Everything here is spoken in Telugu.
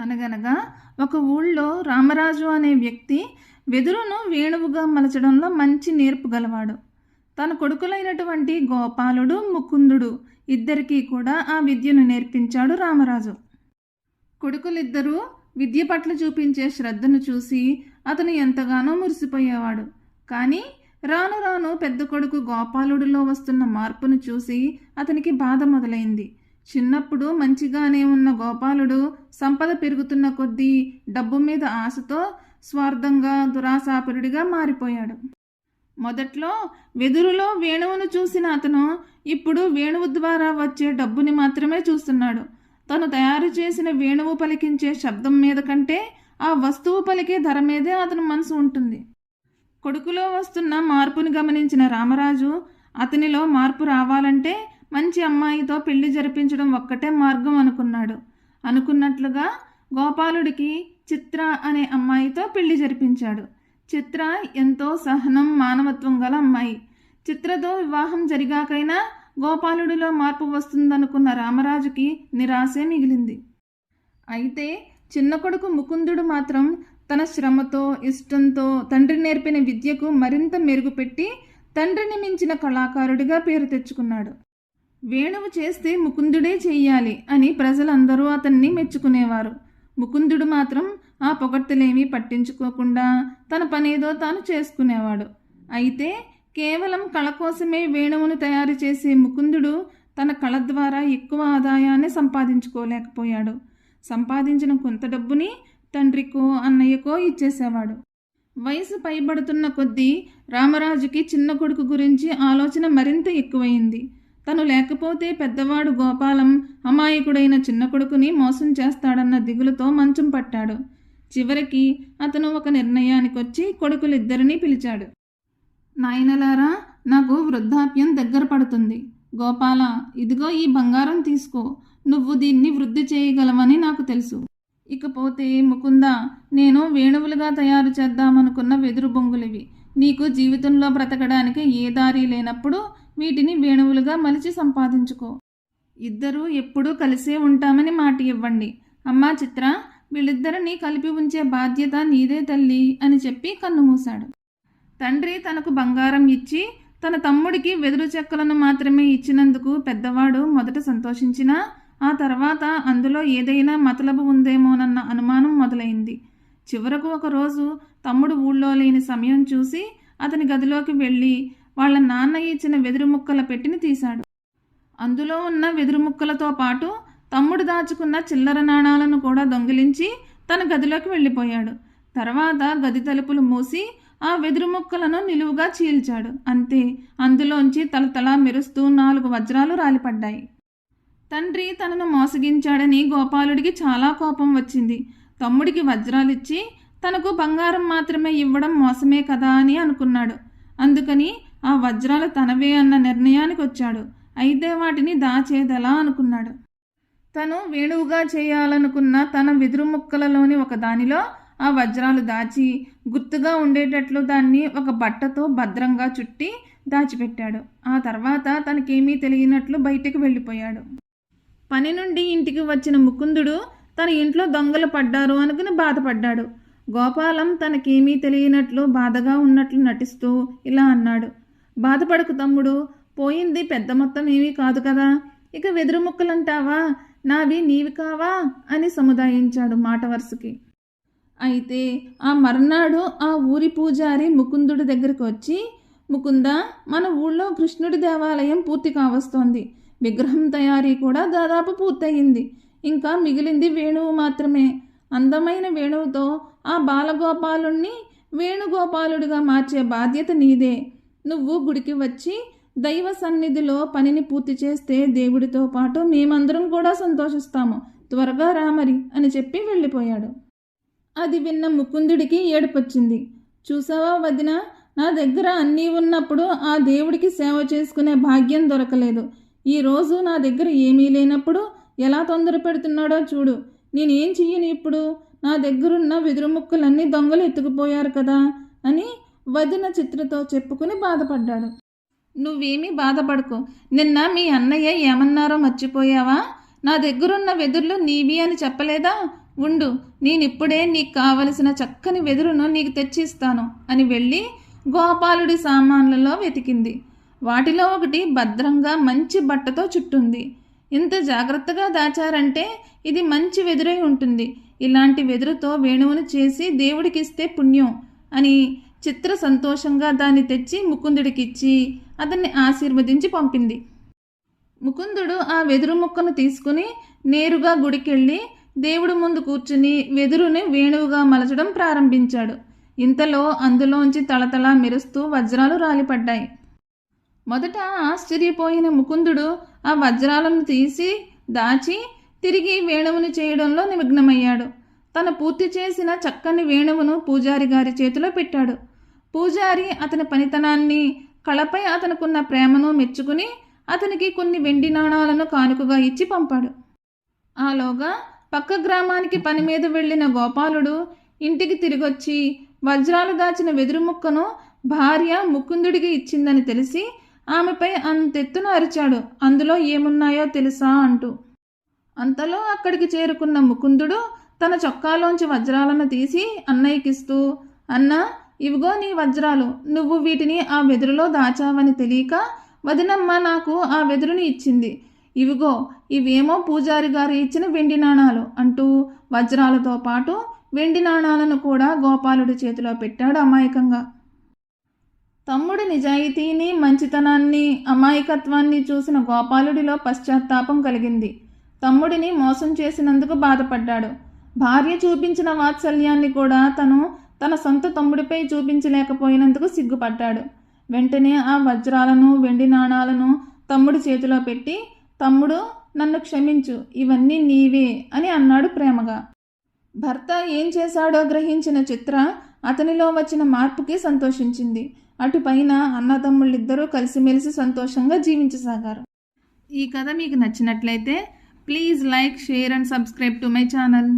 అనగనగా ఒక ఊళ్ళో రామరాజు అనే వ్యక్తి వెదురును వేణువుగా మలచడంలో మంచి నేర్పు గలవాడు. తన కొడుకులైనటువంటి గోపాలుడు ముకుందుడు ఇద్దరికీ కూడా ఆ విద్యను నేర్పించాడు రామరాజు. కొడుకులిద్దరూ విద్య పట్ల చూపించే శ్రద్ధను చూసి అతను ఎంతగానో మురిసిపోయేవాడు. కానీ రాను రాను పెద్ద కొడుకు గోపాలుడిలో వస్తున్న మార్పును చూసి అతనికి బాధ మొదలైంది. చిన్నప్పుడు మంచిగానే ఉన్న గోపాలుడు సంపద పెరుగుతున్న కొద్దీ డబ్బు మీద ఆశతో స్వార్థంగా దురాశాపరుడిగా మారిపోయాడు. మొదట్లో వెదురులో వేణువును చూసిన అతను ఇప్పుడు వేణువు ద్వారా వచ్చే డబ్బుని మాత్రమే చూస్తున్నాడు. తను తయారు చేసిన వేణువు పలికించే శబ్దం మీద కంటే ఆ వస్తువు పలికే ధర మీదే అతని మనసు ఉంటుంది. కొడుకులో వస్తున్న మార్పును గమనించిన రామరాజు అతనిలో మార్పు రావాలంటే మంచి అమ్మాయితో పెళ్ళి జరిపించడం ఒక్కటే మార్గం అనుకున్నాడు. అనుకున్నట్లుగా గోపాలుడికి చిత్ర అనే అమ్మాయితో పెళ్ళి జరిపించాడు. చిత్ర ఎంతో సహనం మానవత్వం గల అమ్మాయి. చిత్రతో వివాహం జరిగాకైనా గోపాలుడిలో మార్పు వస్తుందనుకున్న రామరాజుకి నిరాశే మిగిలింది. అయితే చిన్న కొడుకు ముకుందుడు మాత్రం తన శ్రమతో ఇష్టంతో తండ్రి నేర్పిన విద్యకు మరింత మెరుగుపెట్టి తండ్రిని మించిన కళాకారుడిగా పేరు తెచ్చుకున్నాడు. వేణువు చేస్తే ముకుందుడే చెయ్యాలి అని ప్రజలందరూ అతన్ని మెచ్చుకునేవారు. ముకుందుడు మాత్రం ఆ పొగడ్తలేమీ పట్టించుకోకుండా తన పనేదో తాను చేసుకునేవాడు. అయితే కేవలం కళ కోసమే వేణువును తయారు చేసే ముకుందుడు తన కళ ద్వారా ఎక్కువ ఆదాయాన్ని సంపాదించుకోలేకపోయాడు. సంపాదించిన కొంత డబ్బుని తండ్రికో అన్నయ్యకో ఇచ్చేసేవాడు. వయసు పైబడుతున్న కొద్దీ రామరాజుకి చిన్న కొడుకు గురించి ఆలోచన మరింత ఎక్కువైంది. తను లేకపోతే పెద్దవాడు గోపాలం అమాయకుడైన చిన్న కొడుకుని మోసం చేస్తాడన్న దిగులుతో మంచం పట్టాడు. చివరికి అతను ఒక నిర్ణయానికి వచ్చి కొడుకులిద్దరినీ పిలిచాడు. నాయనలారా నాకు వృద్ధాప్యం దగ్గర పడుతుంది. గోపాల ఇదిగో ఈ బంగారం తీసుకో. నువ్వు దీన్ని వృద్ధి చేయగలవని నాకు తెలుసు. ఇకపోతే ముకుంద నేను వేణువులుగా తయారు చేద్దామనుకున్న వెదురు బొంగులివి. నీకు జీవితంలో బ్రతకడానికి ఏ దారి లేనప్పుడు వీటిని వేణువులుగా మలిచి సంపాదించుకో. ఇద్దరూ ఎప్పుడూ కలిసే ఉంటామని మాట ఇవ్వండి. అమ్మా చిత్ర వీళ్ళిద్దరిని కలిపి ఉంచే బాధ్యత నీదే తల్లి అని చెప్పి కన్నుమూశాడు తండ్రి తనకు బంగారం ఇచ్చి తన తమ్ముడికి వెదురు చెక్కలను మాత్రమే ఇచ్చినందుకు పెద్దవాడు మొదట సంతోషించినా ఆ తర్వాత అందులో ఏదైనా మతలబు ఉందేమోనన్న అనుమానం మొదలైంది. చివరకు ఒకరోజు తమ్ముడు ఊళ్ళో లేని సమయం చూసి అతని గదిలోకి వెళ్ళి వాళ్ళ నాన్న ఇచ్చిన వెదురు ముక్కల పెట్టిని తీశాడు. అందులో ఉన్న వెదురు ముక్కలతో పాటు తమ్ముడు దాచుకున్న చిల్లర నాణాలను కూడా దొంగిలించి తన గదిలోకి వెళ్ళిపోయాడు. తర్వాత గది తలుపులు మూసి ఆ వెదురు ముక్కలను నిలువుగా చీల్చాడు. అంతే అందులోంచి తలతలా మెరుస్తూ నాలుగు వజ్రాలు రాలిపడ్డాయి. తండ్రి తనను మోసగించాడని గోపాలుడికి చాలా కోపం వచ్చింది. తమ్ముడికి వజ్రాలిచ్చి తనకు బంగారం మాత్రమే ఇవ్వడం మోసమే కదా అని అనుకున్నాడు. అందుకని ఆ వజ్రాలు తనవే అన్న నిర్ణయానికి వచ్చాడు అయితే వాటిని దాచేదెలా అనుకున్నాడు? తను వేణువుగా చేయాలనుకున్న తన వెదురు ముక్కలలోని ఒక దానిలో ఆ వజ్రాలు దాచి గుర్తుగా ఉండేటట్లు దాన్ని ఒక బట్టతో భద్రంగా చుట్టి దాచిపెట్టాడు. ఆ తర్వాత తనకేమీ తెలియనట్లు బయటికి వెళ్ళిపోయాడు. పని నుండి ఇంటికి వచ్చిన ముకుందుడు తన ఇంట్లో దొంగలు పడ్డారు అనుకుని బాధపడ్డాడు. గోపాలం తనకేమీ తెలియనట్లు బాధగా ఉన్నట్లు నటిస్తూ ఇలా అన్నాడు. బాధపడకు తమ్ముడు పోయింది పెద్ద మొత్తం ఏమీ కాదు కదా. ఇక వెదురు ముక్కలంటావా? నావి నీవి కావా? అని సముదాయించాడు మాట వరుసకి. అయితే ఆ మర్నాడు ఆ ఊరి పూజారి ముకుందుడి దగ్గరికి వచ్చి ముకుంద మన ఊళ్ళో కృష్ణుడి దేవాలయం పూర్తి కావస్తోంది. విగ్రహం తయారీ కూడా దాదాపు పూర్తయింది. ఇంకా మిగిలింది వేణువు మాత్రమే. అందమైన వేణువుతో ఆ బాలగోపాలుణ్ణి వేణుగోపాలుడిగా మార్చే బాధ్యత నీదే. నువ్వు గుడికి వచ్చి దైవ సన్నిధిలో పనిని పూర్తి చేస్తే దేవుడితో పాటు మేమందరం కూడా సంతోషిస్తాము. త్వరగా రామరి అని చెప్పి వెళ్ళిపోయాడు. అది విన్న ముకుందుడికి ఏడుపొచ్చింది. చూసావా వదిన నా దగ్గర అన్నీ ఉన్నప్పుడు ఆ దేవుడికి సేవ చేసుకునే భాగ్యం దొరకలేదు. ఈరోజు నా దగ్గర ఏమీ లేనప్పుడు ఎలా తొందర పెడుతున్నాడో చూడు. నేనేం చెయ్యను ఇప్పుడు? నా దగ్గరున్న వెదురు ముక్కలన్నీ దొంగలు ఎత్తుకుపోయారు కదా అని వదిన చిత్రతో చెప్పుకుని బాధపడ్డాడు. నువ్వేమీ బాధపడకు. నిన్న మీ అన్నయ్య ఏమన్నారో మర్చిపోయావా? నా దగ్గరున్న వెదుర్లు నీవి అని చెప్పలేదా? ఉండు నేనిప్పుడే నీకు కావలసిన చక్కని వెదురును నీకు తెచ్చిస్తాను అని వెళ్ళి గోపాలుడి సామాన్లలో వెతికింది. వాటిలో ఒకటి భద్రంగా మంచి బట్టతో చుట్టుంది. ఇంత జాగ్రత్తగా దాచారంటే ఇది మంచి వెదురై ఉంటుంది. ఇలాంటి వెదురుతో వేణువును చేసి దేవుడికిస్తే పుణ్యం అని చిత్ర సంతోషంగా దాన్ని తెచ్చి ముకుందుడికిచ్చి అతన్ని ఆశీర్వదించి పంపింది. ముకుందుడు ఆ వెదురు ముక్కను తీసుకుని నేరుగా గుడికెళ్ళి దేవుడు ముందు కూర్చుని వెదురుని వేణువుగా మలచడం ప్రారంభించాడు. ఇంతలో అందులోంచి తళతళ మెరుస్తూ వజ్రాలు రాలిపడ్డాయి. మొదట ఆశ్చర్యపోయిన ముకుందుడు ఆ వజ్రాలను తీసి దాచి తిరిగి వేణువుని చేయడంలో నిమగ్నమయ్యాడు. తను పూర్తి చేసిన చక్కని వేణువును పూజారి గారి చేతిలో పెట్టాడు. పూజారి అతని పనితనాన్ని కళపై అతనుకున్న ప్రేమను మెచ్చుకుని అతనికి కొన్ని వెండి నాణాలను కానుకగా ఇచ్చి పంపాడు. ఆలోగా పక్క గ్రామానికి పని మీద వెళ్ళిన గోపాలుడు ఇంటికి తిరిగొచ్చి వజ్రాలు దాచిన వెదురు ముక్కను భార్య ముకుందుడికి ఇచ్చిందని తెలిసి ఆమెపై అంతెత్తున అరిచాడు. అందులో ఏమున్నాయో తెలుసా అంటూ. అంతలో అక్కడికి చేరుకున్న ముకుందుడు తన చొక్కాలోంచి వజ్రాలను తీసి అన్నయ్యకిస్తూ అన్నా ఇవిగో నీ వజ్రాలు. నువ్వు వీటిని ఆ వెదురులో దాచావని తెలియక వదినమ్మ నాకు ఆ వెదురుని ఇచ్చింది. ఇవిగో ఇవేమో పూజారి గారు ఇచ్చిన వెండి నాణాలు అంటూ వజ్రాలతో పాటు వెండి నాణాలను కూడా గోపాలుడి చేతిలో పెట్టాడు అమాయకంగా. తమ్ముడి నిజాయితీని మంచితనాన్ని అమాయకత్వాన్ని చూసిన గోపాలుడిలో పశ్చాత్తాపం కలిగింది. తమ్ముడిని మోసం చేసినందుకు బాధపడ్డాడు. భార్య చూపించిన వాత్సల్యాన్ని కూడా తను తన సొంత తమ్ముడిపై చూపించలేకపోయినందుకు సిగ్గుపడ్డాడు. వెంటనే ఆ వజ్రాలను వెండి నాణాలను తమ్ముడి చేతిలో పెట్టి తమ్ముడు నన్ను క్షమించు. ఇవన్నీ నీవే అని అన్నాడు ప్రేమగా. భర్త ఏం చేశాడో గ్రహించిన చిత్ర అతనిలో వచ్చిన మార్పుకి సంతోషించింది. అటుపైన అన్నదమ్ముళ్ళిద్దరూ కలిసిమెలిసి సంతోషంగా జీవించసాగారు. ఈ కథ మీకు నచ్చినట్లయితే please like share and subscribe to my channel.